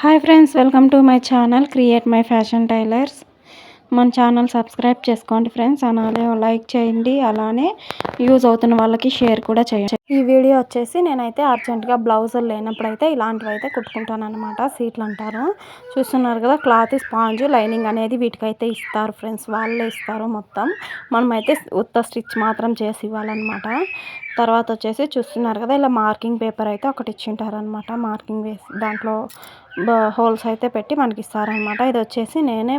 Hi friends welcome to my channel create my fashion tailors మన channel subscribe చేసుకోండి friends అలానే like చేయండి అలానే యూజ్ అవుతున్న వాళ్ళకి షేర్ కూడా చేయండి. ఈ వీడియో వచ్చేసి నేనైతే అర్జెంటుగా బ్లౌజులు లేనప్పుడైతే ఇలాంటివి అయితే కుట్టుకుంటాను అనమాట సీట్లు అంటారు. చూస్తున్నారు కదా క్లాత్ స్పాంజ్ లైనింగ్ అనేది వీటికైతే ఇస్తారు ఫ్రెండ్స్ వాళ్ళే ఇస్తారు మొత్తం. మనమైతే ఉత్త స్టిచ్ మాత్రం చేసి ఇవ్వాలన్నమాట. తర్వాత వచ్చేసి చూస్తున్నారు కదా ఇలా మార్కింగ్ పేపర్ అయితే ఒకటి ఇచ్చింటారనమాట మార్కింగ్ వేసి దాంట్లో హోల్స్ అయితే పెట్టి మనకి ఇస్తారనమాట ఇది వచ్చేసి నేనే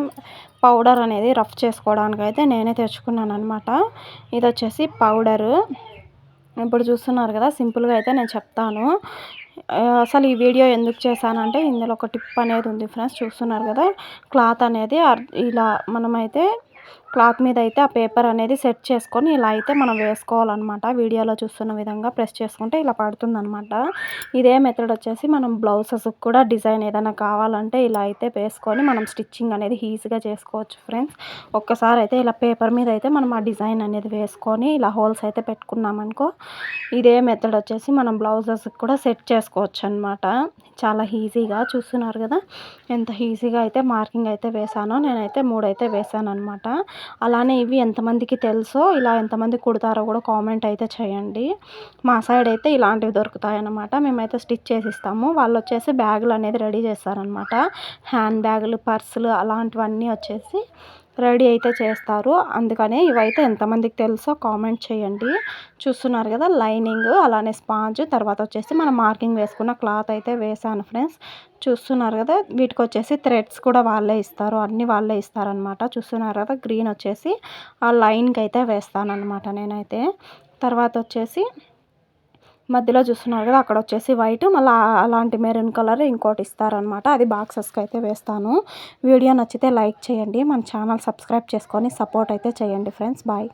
పౌడర్ అనేది రఫ్ చేసుకోవడానికి అయితే నేనే తెచ్చుకున్నాను అనమాట ఇది వచ్చేసి పౌడరు. ఇప్పుడు చూస్తున్నారు కదా సింపుల్గా అయితే నేను చెప్తాను. అసలు ఈ వీడియో ఎందుకు చేశానంటే ఇందులో ఒక టిప్ అనేది ఉంది ఫ్రెండ్స్ చూస్తున్నారు కదా క్లాత్ అనేది ఇలా మనమైతే క్లాత్ మీద అయితే ఆ పేపర్ అనేది సెట్ చేసుకొని ఇలా అయితే మనం వేసుకోవాలన్నమాట. వీడియోలో చూస్తున్న విధంగా ప్రెస్ చేసుకుంటే ఇలా పడుతుందనమాట ఇదే మెథడ్ వచ్చేసి మనం బ్లౌజెస్కి కూడా డిజైన్ ఏదైనా కావాలంటే ఇలా అయితే వేసుకొని మనం స్టిచ్చింగ్ అనేది ఈజీగా చేసుకోవచ్చు ఫ్రెండ్స్. ఒక్కసారి అయితే ఇలా పేపర్ మీద అయితే మనం ఆ డిజైన్ అనేది వేసుకొని ఇలా హోల్స్ అయితే పెట్టుకున్నామనుకో ఇదే మెథడ్ వచ్చేసి మనం బ్లౌజెస్కి కూడా సెట్ చేసుకోవచ్చు అనమాట చాలా ఈజీగా చూస్తున్నారు కదా. ఎంత ఈజీగా అయితే మార్కింగ్ అయితే వేసానో నేనైతే మూడైతే వేసాను అనమాట అలానే ఇవి ఎంతమందికి తెలుసో ఇలా ఎంతమంది కుడతారో కూడా కామెంట్ అయితే చేయండి. మా సైడ్ అయితే ఇలాంటివి దొరుకుతాయి అన్నమాట మేమైతే స్టిచ్ చేసి ఇస్తాము వాళ్ళు వచ్చేసి బ్యాగులు అనేది రెడీ చేస్తారనమాట హ్యాండ్ బ్యాగులు పర్సులు అలాంటివన్నీ వచ్చేసి రెడీ అయితే చేస్తారు. అందుకనే ఇవైతే ఎంతమందికి తెలుసో కామెంట్ చేయండి. చూస్తున్నారు కదా లైనింగ్ అలానే స్పాంజ్. తర్వాత వచ్చేసి మనం మార్కింగ్ వేసుకున్న క్లాత్ అయితే వేసాను ఫ్రెండ్స్. చూస్తున్నారు కదా వీటికి వచ్చేసి థ్రెడ్స్ కూడా వాళ్ళే ఇస్తారు. అన్నీ వాళ్ళే ఇస్తారనమాట చూస్తున్నారు కదా గ్రీన్ వచ్చేసి ఆ లైన్కి అయితే వేస్తాను అనమాట నేనైతే. తర్వాత వచ్చేసి మధ్యలో చూస్తున్నారు కదా అక్కడ వచ్చేసి వైట్ మళ్ళీ అలాంటి మెరూన్ కలర్ ఇంకోటి ఇస్తారనమాట అది బాక్సెస్కి అయితే వేస్తాను. వీడియో నచ్చితే లైక్ చేయండి. మన ఛానల్ సబ్స్క్రైబ్ చేసుకొని సపోర్ట్ అయితే చేయండి ఫ్రెండ్స్ బాయ్